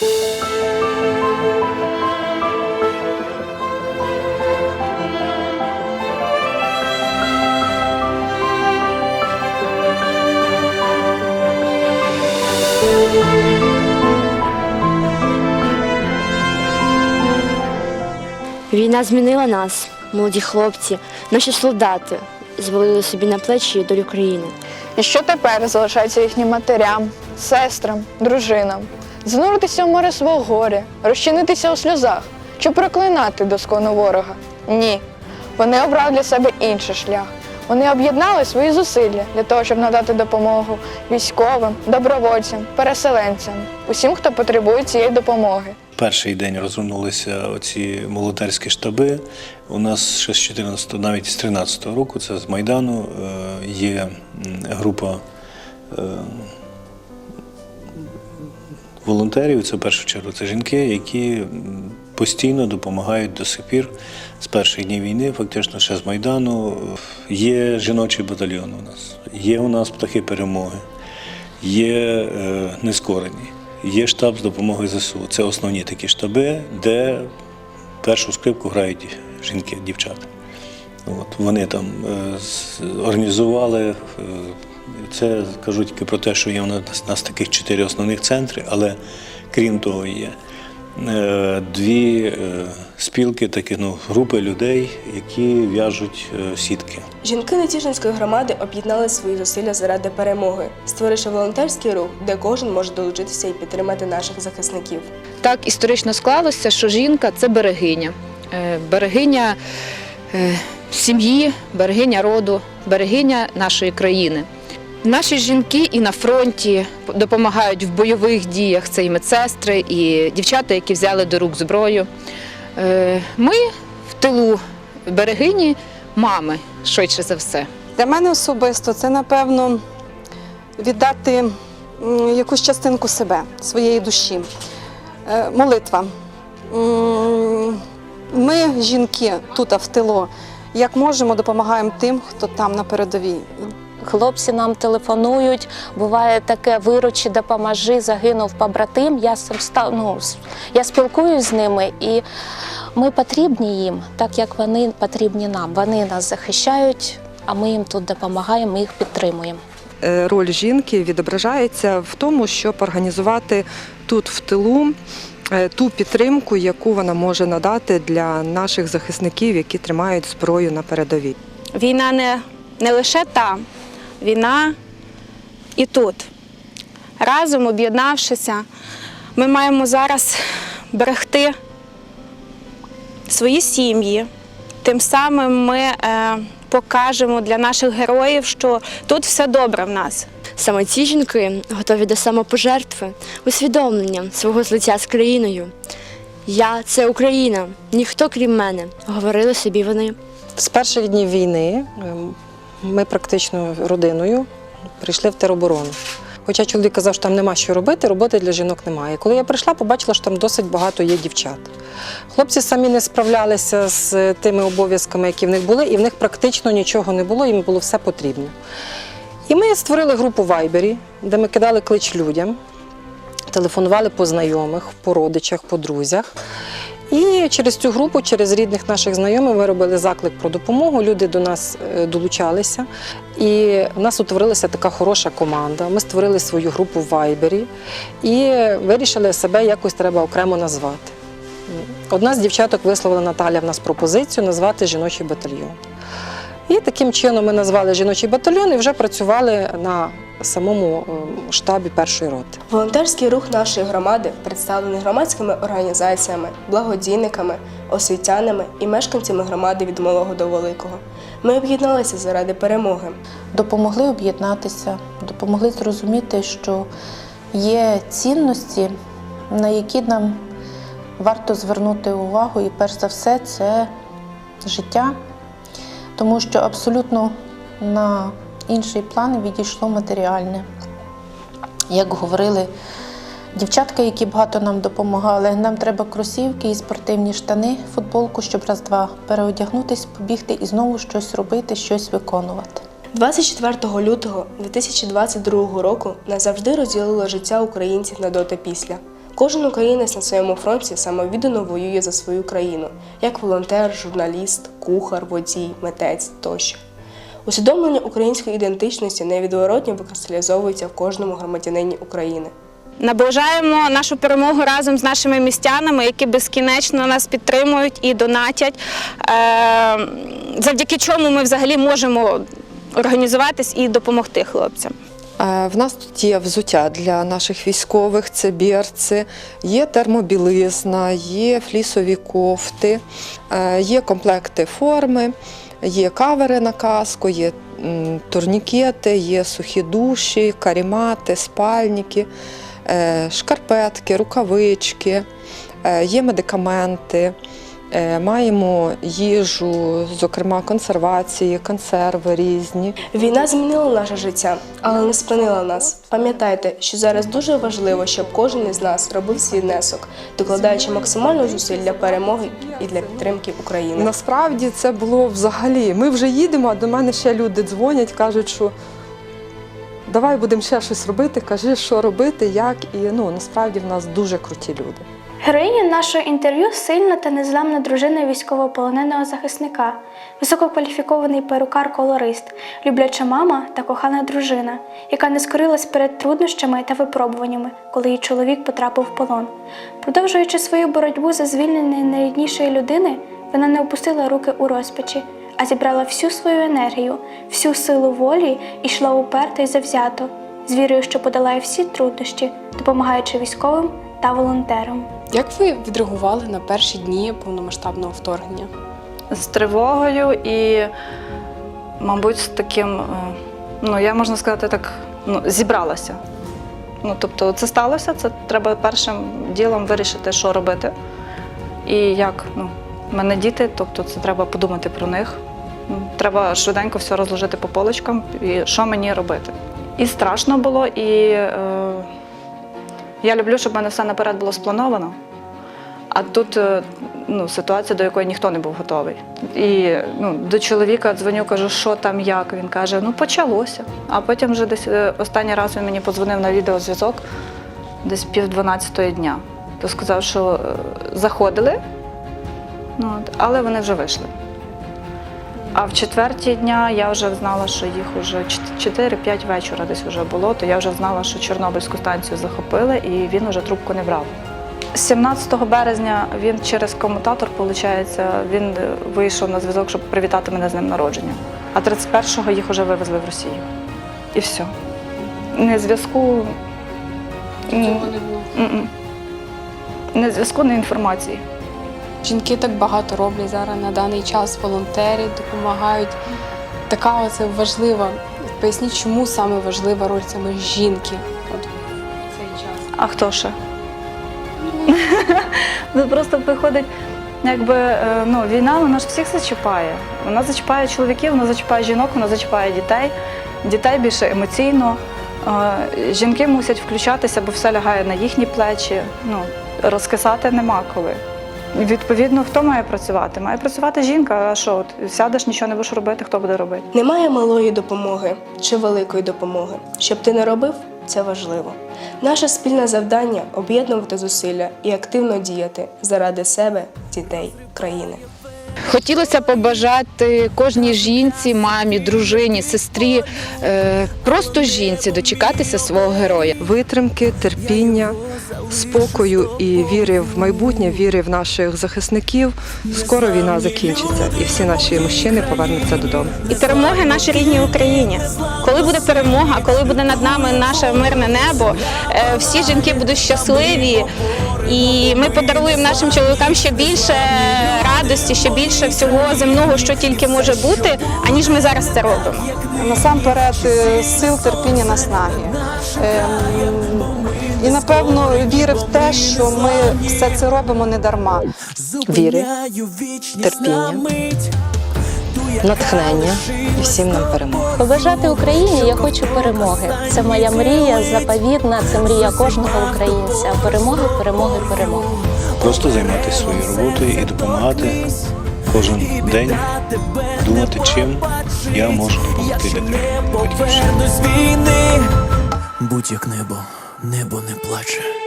Війна змінила нас, молоді хлопці, наші солдати звалили собі на плечі долю країни. І що тепер залишається їхнім матерям, сестрам, дружинам? Зануритися в море свого горя, розчинитися у сльозах чи проклинати доскону ворога? Ні. Вони обрали для себе інший шлях. Вони об'єднали свої зусилля для того, щоб надати допомогу військовим, добровольцям, переселенцям, усім, хто потребує цієї допомоги. Перший день розгорнулися оці волонтерські штаби. У нас ще з 14, навіть з 13 року, це з Майдану, е, є група е, волонтерів. Це в першу чергу це жінки, які постійно допомагають до сих пір з перших днів війни, фактично ще з Майдану. Є жіночий батальйон у нас, є у нас птахи перемоги, є е, нескорені. Є штаб з допомоги ЗСУ. Це основні такі штаби, де першу скрипку грають жінки, дівчата. От, вони там е, організували. е, Це кажу тільки про те, що є у нас, у нас таких чотири основних центри, але крім того, є е, дві е, спілки, такі ну, групи людей, які в'яжуть е, сітки. Жінки Нетішинської громади об'єднали свої зусилля заради перемоги, створивши волонтерський рух, де кожен може долучитися і підтримати наших захисників. Так історично склалося, що жінка це берегиня. Берегиня сім'ї, берегиня роду, берегиня нашої країни. Наші жінки і на фронті допомагають в бойових діях. Це і медсестри, і дівчата, які взяли до рук зброю. Е, Ми в тилу берегині мами, швидше за все. Для мене особисто це, напевно, віддати якусь частинку себе, своєї душі. Е, Молитва. Ми, жінки, тут в тилу, як можемо, допомагаємо тим, хто там на передовій. Хлопці нам телефонують. Буває таке виручі, допоможи, загинув побратим. Я сам ста- ну, я спілкуюсь з ними, і ми потрібні їм, так як вони потрібні нам. Вони нас захищають, а ми їм тут допомагаємо, ми їх підтримуємо. Е, роль жінки відображається в тому, щоб організувати тут в тилу е, ту підтримку, яку вона може надати для наших захисників, які тримають зброю на передовій. Війна не, не лише там, війна і тут. Разом об'єднавшися, ми маємо зараз берегти свої сім'ї. Тим самим ми е, покажемо для наших героїв, що тут все добре в нас. Саме ці жінки готові до самопожертви, усвідомлення свого злиття з країною. Я це Україна, ніхто крім мене, говорили собі вони. З перших днів війни ем, ми практично родиною прийшли в тероборону. Хоча чоловік казав, що там нема що робити, роботи для жінок немає. Коли я прийшла, побачила, що там досить багато є дівчат. Хлопці самі не справлялися з тими обов'язками, які в них були, і в них практично нічого не було, їм було все потрібно. І ми створили групу в Вайбері, де ми кидали клич людям, телефонували по знайомих, по родичах, по друзях. І через цю групу, через рідних наших знайомих, ми робили заклик про допомогу. Люди до нас е, долучалися. І в нас утворилася така хороша команда. Ми створили свою групу в Вайбері і вирішили себе якось треба окремо назвати. Одна з дівчаток висловила Наталя в нас пропозицію назвати жіночий батальйон. І таким чином ми назвали жіночий батальйон і вже працювали на самому е, штабі першої роти. Волонтерський рух нашої громади представлений громадськими організаціями, благодійниками, освітянами і мешканцями громади від малого до великого. Ми об'єдналися заради перемоги. допомогли об'єднатися, допомогли зрозуміти, що є цінності, на які нам варто звернути увагу, і перш за все це життя, тому що абсолютно на інший план відійшло матеріальне. Як говорили дівчатка, які багато нам допомагали, нам треба кросівки і спортивні штани, футболку, щоб раз-два переодягнутись, побігти і знову щось робити, щось виконувати. 24 лютого 2022 року назавжди розділило життя українців на до та після. Кожен українець на своєму фронті самовіддано воює за свою країну, як волонтер, журналіст, кухар, водій, митець тощо. Усвідомлення української ідентичності невідворотно викристалізовується в кожному громадянині України. Наближаємо нашу перемогу разом з нашими містянами, які безкінечно нас підтримують і донатять. Е, Завдяки чому ми взагалі можемо організуватись і допомогти хлопцям. Е, В нас тут є взуття для наших військових, це берці, є термобілизна, є флісові кофти, е, є комплекти форми, є кавери на каску, є турнікети, є сухі душі, карімати, спальники, е, шкарпетки, рукавички, є медикаменти. Е, Маємо їжу, зокрема консервації, консерви різні. Війна змінила наше життя, але не спинила нас. Пам'ятайте, що зараз дуже важливо, щоб кожен із нас робив свій внесок, докладаючи максимально зусиль для перемоги і для підтримки України. Насправді це було взагалі. Ми вже їдемо, а до мене ще люди дзвонять, кажуть, що давай будемо ще щось робити, кажи, що робити, як. І ну насправді в нас дуже круті люди. Героїня нашого інтерв'ю сильна та незламна дружина військовополоненого захисника, висококваліфікований перукар-колорист, любляча мама та кохана дружина, яка не скорилась перед труднощами та випробуваннями, коли її чоловік потрапив в полон. Продовжуючи свою боротьбу за звільнення найріднішої людини, вона не опустила руки у розпачі, а зібрала всю свою енергію, всю силу волі і йшла уперто й завзято, з вірою, що подолає всі труднощі, допомагаючи військовим та волонтерам. Як ви відреагували на перші дні повномасштабного вторгнення? з тривогою і, мабуть, з таким, е, ну я можна сказати так, ну, зібралася. Ну, тобто, це сталося, це треба першим ділом вирішити, що робити. І як, ну, в мене діти, тобто це треба подумати про них. Треба швиденько все розложити по полочкам, і що мені робити. І страшно було, і е, я люблю, щоб в мене все наперед було сплановано. А тут е, ну, ситуація, до якої ніхто не був готовий. І ну, до чоловіка дзвоню, кажу, що там, як. Він каже, ну почалося. А потім вже десь е, останній раз він мені подзвонив на відеозв'язок десь пів дванадцятої дня. То сказав, що е, заходили, ну, але вони вже вийшли. А в четвертій дня я вже знала, що їх вже 4-5 вечора десь вже було, то я вже знала, що Чорнобильську станцію захопили, і він вже трубку не брав. 17 березня він через комутатор, виходить, він е, вийшов на зв'язок, щоб привітати мене з ним народження. А 31-го їх вже вивезли в Росію. І все. Не зв'язку. Цього не було. Не зв'язку, не інформації. Жінки так багато роблять зараз на даний час, волонтери допомагають. Така оце важлива. Поясніть, чому саме важлива роль саме жінки от в цей час. А хто ще? Ну просто виходить, якби е, ну, війна вона ж всіх зачіпає. Вона зачіпає чоловіків, вона зачіпає жінок, вона зачіпає дітей, дітей більше емоційно. Е, Жінки мусять включатися, бо все лягає на їхні плечі. Ну, розкисати нема коли. Відповідно, хто має працювати? Має працювати жінка. А що, от, сядеш, нічого не будеш робити, хто буде робити? Немає малої допомоги чи великої допомоги. Щоб ти не робив, це важливо. Наше спільне завдання об'єднувати зусилля і активно діяти заради себе, дітей, країни. Хотілося побажати кожній жінці, мамі, дружині, сестрі, е, просто жінці дочекатися свого героя. Витримки, терпіння, спокою і віри в майбутнє, віри в наших захисників. Скоро війна закінчиться, і всі наші мужчини повернуться додому. І перемоги нашій рідній Україні. Коли буде перемога, коли буде над нами наше мирне небо, е, всі жінки будуть щасливі, і ми подаруємо нашим чоловікам ще більше радості, ще більше всього земного, що тільки може бути, аніж ми зараз це робимо. Насамперед е, сил, терпіння, наснаги. Ем, І напевно віри в те, що ми все це робимо не дарма. Віри, терпіння, натхнення і всім нам перемоги. Побажати Україні я хочу перемоги. Це моя мрія заповідна, це мрія кожного українця. Перемоги, перемоги, перемоги. Просто займатися своєю роботою і допомагати кожен день, думати, чим я можу допомогти людям. будь як небо, небо не плаче.